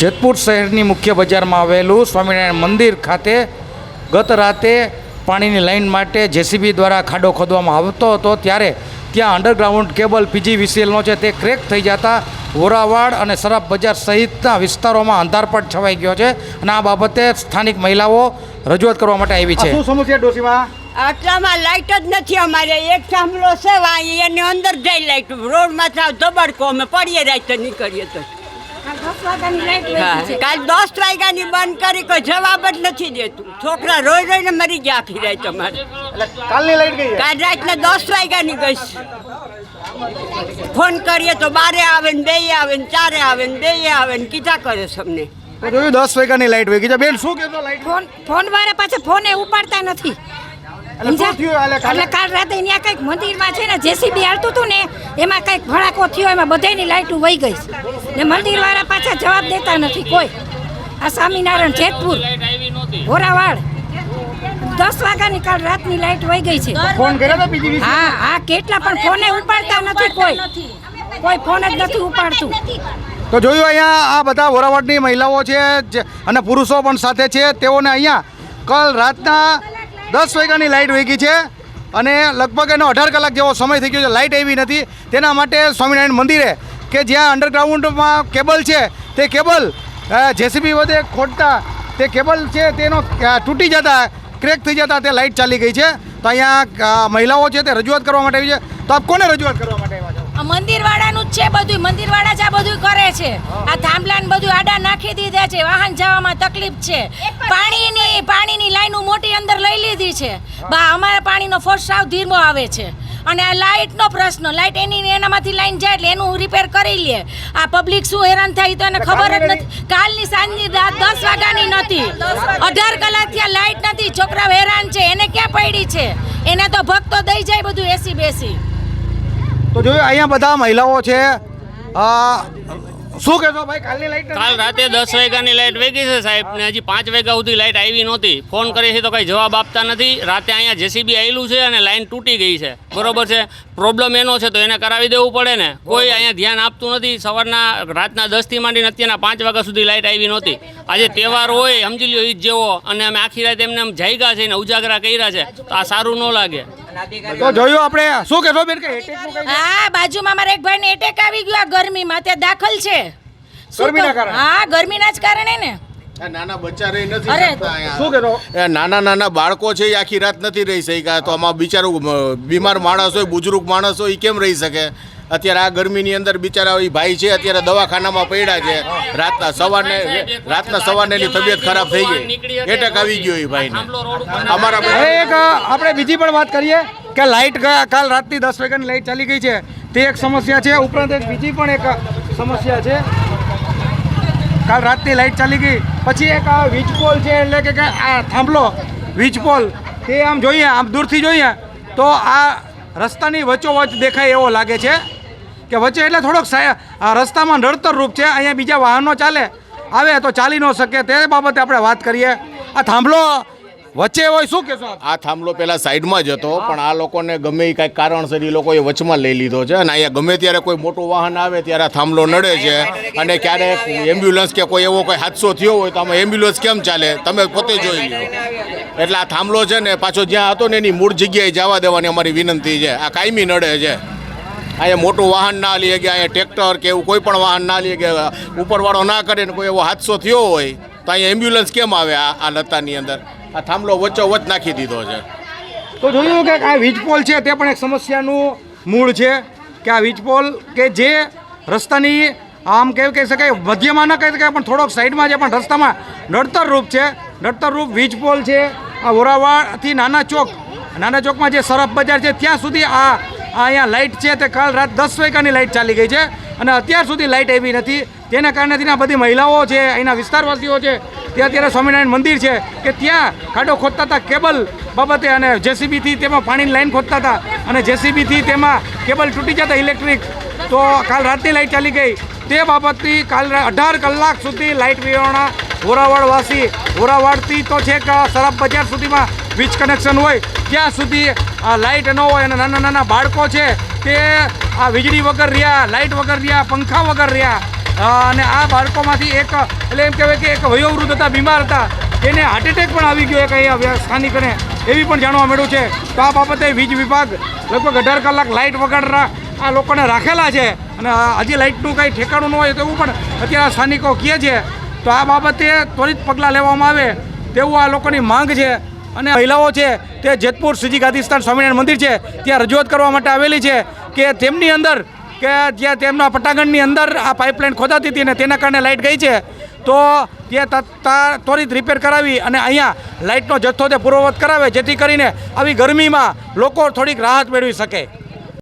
જેતપુર શહેરની મુખ્ય બજારમાં આવેલું સ્વામિનારાયણ મંદિર ખાતે ગત રાતે પાણીની લાઈન માટે જેસીબી દ્વારા ખાડો ખોદવામાં આવતો હતો ત્યારે ત્યાં અંડરગ્રાઉન્ડ કેબલ પીજીવીસીએલનો છે તે ક્રેક થઈ જતા વોરાવાડ અને સરાફ બજાર સહિતના વિસ્તારોમાં અંધારપટ છવાઈ ગયો છે અને આ બાબતે સ્થાનિક મહિલાઓ રજૂઆત કરવા માટે આવી છે. શું સમસ્યા ડોસીમાં આટલામાં લાઇટ જ નથી અમારે. એક થાંભલો છે વા એની અંદર જાય લાઈટ રોડમાં થાવ દબડકો અમે પડીએ રાતે નીકળીએ તો. કાલ દસ વાગ્યાની બંધ કરી કોઈ જવાબ જ નથી દેતું. છોકરા રોઈ રોઈને મરી ગયા આખી રાત તમારે એટલે કાલની લાઈટ ગઈ કાલ રાતના દસ વાગ્યાની ગઈ ફોન કરીએ તો બારે આવે ને બે આવે ને ચારે આવે ને બે આવે ને કીધા કરે સમને જોયું દસ વાગ્યાની લાઈટ વહી ગઈ બેન શું કહેતો લાઈટ? ફોન ફોન વાળા પાછા ફોને ઉપાડતા નથી. એટલે કાલે રાતે ત્યાં કંઈક મંદિરમાં છે ને જેસીબી હાલતું હતું ને એમાં કંઈક ભડાકો થયો એમાં બધાયની લાઈટો વહી ગઈ. છે. ને મંદિરવાળા પાછા જવાબ દેતા નથી કોઈ. આ સ્વામિનારાયણ જેતપુર હોરાવાડ. દસ વાગ્યાની કાલ રાતની લાઇટ વહી ગઈ છે. ફોન કર્યો બીજી હા હા કેટલા પણ ફોને ઉપાડતા નથી કોઈ. કોઈ ફોન જ નથી ઉપાડતું. તો જોયું અહીંયા આ બધા વોરાવટની મહિલાઓ છે અને પુરુષો પણ સાથે છે તેઓને અહીંયા કાલ રાતના દસ વાગ્યાની લાઇટ વહી છે અને લગભગ એનો અઢાર કલાક જેવો સમય થઈ ગયો છે. લાઇટ આવી નથી. તેના માટે સ્વામિનારાયણ મંદિરે કે જ્યાં અંડરગ્રાઉન્ડમાં કેબલ છે, તે કેબલ જેસીબી વધે ખોટતા તે કેબલ છે તેનો તૂટી જતા, ક્રેક થઈ જતા તે લાઇટ ચાલી ગઈ છે. તો અહીંયા મહિલાઓ છે તે રજૂઆત કરવા માટે આવી છે. તો આપ કોને રજૂઆત કરવા માટે આવ્યા છો મંદિર વાળાનું જ છે બધું મંદિર વાળા જ આ બધું કરે છે. આ થાંભલા ને બધું આડા નાખી દીધા છે. વાહન જવામાં તકલીફ છે. પાણીની પાણીની લાઈનો મોટી અંદર લઈ લીધી છે. બા અમારા પાણીનો ફોર્સ સાવ ધીમો આવે છે. અને આ લાઇટનો પ્રશ્ન લાઇટ એની એનામાંથી લાઈન જાય એટલે એનું રિપેર કરી લે. આ પબ્લિક શું હેરાન થાય તો એને ખબર જ નથી. કાલની સાંજની રાત દસ વાગ્યાની નથી. અઢાર કલાકથી આ લાઇટ નથી. છોકરાઓ હેરાન છે. એને ક્યાં પડી છે? એને તો ભક્તો દઈ જાય બધું એસી બેસી. તો જોયું, અહીંયા બધા મહિલાઓ છે. શું કહેશો ભાઈ, કાલની લાઈટ કાલ રાતે દસ વાગ્યાની લાઈટ વેગી છે સાહેબ, ને હજી પાંચ વાગ્યા સુધી લાઇટ આવી નહોતી. ફોન કરીએ છીએ તો કંઈ જવાબ આપતા નથી. રાતે અહીંયા જેસીબી આવેલું છે અને લાઇન તૂટી ગઈ છે. બરોબર છે? પ્રોબ્લેમ એનો છે તો એને કરાવી દેવું પડે ને. કોઈ અહીંયા ધ્યાન આપતું નથી. સવારના, રાતના દસથી માંડીને અત્યારના પાંચ વાગ્યા સુધી લાઇટ આવી નહોતી. આજે તહેવાર હોય, સમજી લ્યો ઈદ જેવો. અને અમે આખી રાત એમને એમ જાયગા છે ને ઉજાગરા કર્યા છે. તો આ સારું ન લાગે. તો જોયું આપણે શું કહેશો બેન કે કંઈ હા બાજુમાં મારા એક ભાઈને એટેક આવી ગયો આ ગરમીમાં ત્યાં દાખલ છે શું ગરમીના કહું? કારણે? હા ગરમીના જ કારણે ને આ નાના બચ્ચા રહી નથી અરે, શકતા અહીંયા. શું કહેશો એ નાના નાના બાળકો છે એ આખી રાત નથી રહી શક્યા તો આમાં બિચારું બીમાર માણસ હોય બુજુર્ગ માણસ હોય એ કેમ રહી શકે અત્યારે આ ગરમીની અંદર બિચારા એ ભાઈ છે અત્યારે દવાખાનામાં પડ્યા છે. રાતના સવારને રાતના સવારને એની તબિયત ખરાબ થઈ ગઈ. એટેક આવી ગયો એ ભાઈને. અમારા એક આપણે બીજી પણ વાત કરીએ કે લાઇટ ગયા કાલ રાતની દસ વાગ્યાની લાઇટ ચાલી ગઈ છે. તે એક સમસ્યા છે. ઉપરાંત એક બીજી પણ એક સમસ્યા છે. કાલ રાતની લાઇટ ચાલી ગઈ. પછી એક આ વીજ પોલ છે એટલે કે કે આ થાંભલો વીજ પોલ તે આમ જોઈએ આમ દૂરથી જોઈએ તો આ રસ્તાની વચ્ચોવચ દેખાય એવો લાગે છે. કે વચ્ચે એટલે થોડોક રસ્તામાં નડતર રૂપ છે, અહીંયા બીજા વાહનો ચાલે, આવે તો ચાલી ન શકે, તે બાબતે આપણે વાત કરીએ. આ થાંભલો વચ્ચે હોય શું કહેશો આ થાંભલો પેલા સાઈડમાં જ હતો, પણ આ લોકોને ગમે એ કાંઈક કારણસર એ લોકોએ વચમાં લઈ લીધો છે, અને અહીંયા ગમે ત્યારે કોઈ મોટું વાહન આવે ત્યારે આ થાંભલો નડે છે, અને ક્યારેક એમ્બ્યુલન્સ કે કોઈ એવો કોઈ હાદસો થયો હોય તો આમાં એમ્બ્યુલન્સ કેમ ચાલે, તમે પોતે જોઈ લો એટલે આ થાંભલો છે ને, પાછો જ્યાં હતો ને એની મૂળ જગ્યાએ જવા દેવાની અમારી વિનંતી છે, આ કાયમી નડે છે. અહીંયા મોટું વાહન ના લઈએ કે અહીંયા ટ્રેક્ટર કે એવું કોઈ પણ વાહન ના લઈએ કે ઉપરવાળો ના કરે ને કોઈ એવો હાદસો થયો હોય, તો અહીંયા એમ્બ્યુલન્સ કેમ આવે આ લતાની અંદર? આ થાંભલો વચ્ચો વચ નાખી દીધો છે. તો જોયું કે આ વીજ પોલ છે, તે પણ એક સમસ્યાનું મૂળ છે કે આ વીજ પોલ કે જે રસ્તાની, આમ કેવું કહી શકાય, મધ્યમાં ન કહી શકાય, પણ થોડોક સાઈડમાં છે, પણ રસ્તામાં નડતર રૂપ છે. નડતર રૂપ વીજ પોલ છે. આ ઓરાવાથી નાના ચોક નાના ચોકમાં જે સરફ બજાર છે, ત્યાં સુધી આ અહીંયા લાઇટ છે તે કાલ રાત દસ વાગ્યાની લાઇટ ચાલી ગઈ છે. અને અત્યાર સુધી લાઇટ આવી નથી. તેના કારણે ત્યાં બધી મહિલાઓ છે, અહીંના વિસ્તારવાસીઓ છે તે અત્યારે સ્વામિનારાયણ મંદિર છે કે ત્યાં ખાડો ખોદતા હતા કેબલ બાબતે અને જેસીબીથી તેમાં પાણીની લાઈન ખોદતા હતા અને જેસીબીથી તેમાં કેબલ તૂટી જતા ઇલેક્ટ્રિક તો કાલ રાતની લાઇટ ચાલી ગઈ. તે બાબતથી કાલ અઢાર કલાક સુધી લાઇટ વિહોણા હોરાવાડવાસી હોરાવાડથી તો છેક સરાફ બજાર સુધીમાં વીજ કનેક્શન હોય ત્યાં સુધી લાઇટ ન હોય અને નાના નાના બાળકો છે, તે આ વીજળી વગર રહ્યા, લાઇટ વગર રહ્યા, પંખા વગર રહ્યા અને આ બાળકોમાંથી એક, એટલે એમ કહેવાય કે એક વયોવૃદ્ધ હતા, બીમાર હતા, એને હાર્ટ એટેક પણ આવી ગયો એક અહીંયા સ્થાનિકને એવી પણ જાણવા મળ્યું છે. તો આ બાબતે વીજ વિભાગ લગભગ અઢાર કલાક લાઇટ વગાડતા આ લોકોને રાખેલા છે. અને હજી લાઇટનું કાંઈ ઠેકાણું ન હોય તો એવું પણ અત્યારે સ્થાનિકો કહે છે. તો આ બાબતે ત્વરિત પગલાં લેવામાં આવે તેવું આ લોકોની માંગ છે. અને મહિલાઓ છે, તે જેતપુર શ્રીજી ગાદીસ્તાન સ્વામિનારાયણ મંદિર છે, ત્યાં રજૂઆત કરવા માટે આવેલી છે કે તેમની અંદર કે જ્યાં તેમના પટાગણની અંદર આ પાઇપલાઇન ખોદાતી હતી અને તેના કારણે લાઇટ ગઈ છે, તો ત્યાં ત્વરિત રિપેર કરાવી અને અહીંયા લાઇટનો જથ્થો તે પૂર્વવત કરાવે, જેથી કરીને આવી ગરમીમાં લોકો થોડીક રાહત મેળવી શકે.